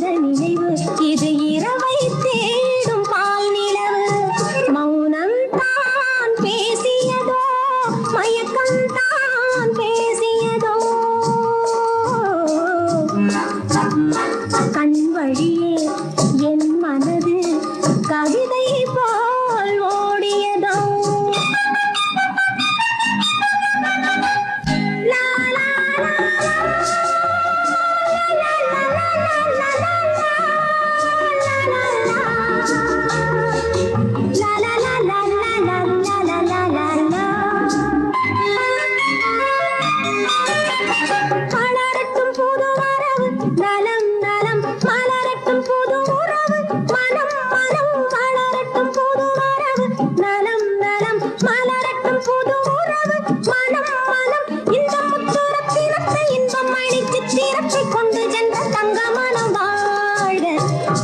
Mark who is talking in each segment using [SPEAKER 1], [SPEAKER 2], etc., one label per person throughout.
[SPEAKER 1] அந்த நினைவு இது இரவை தேடும் பால் நிலவு. மௌனம் தான் பேசியதோ மயக்கம் தான் பேசியதோ. கண் வழியே என் மனது கவிதை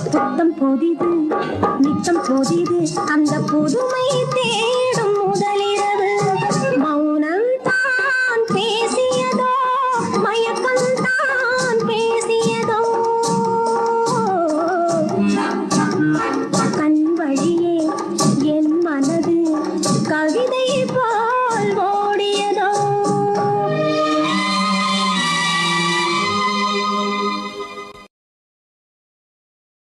[SPEAKER 1] புத்தம் புதிது நித்தம் புதிது அந்த புதுமை தேவை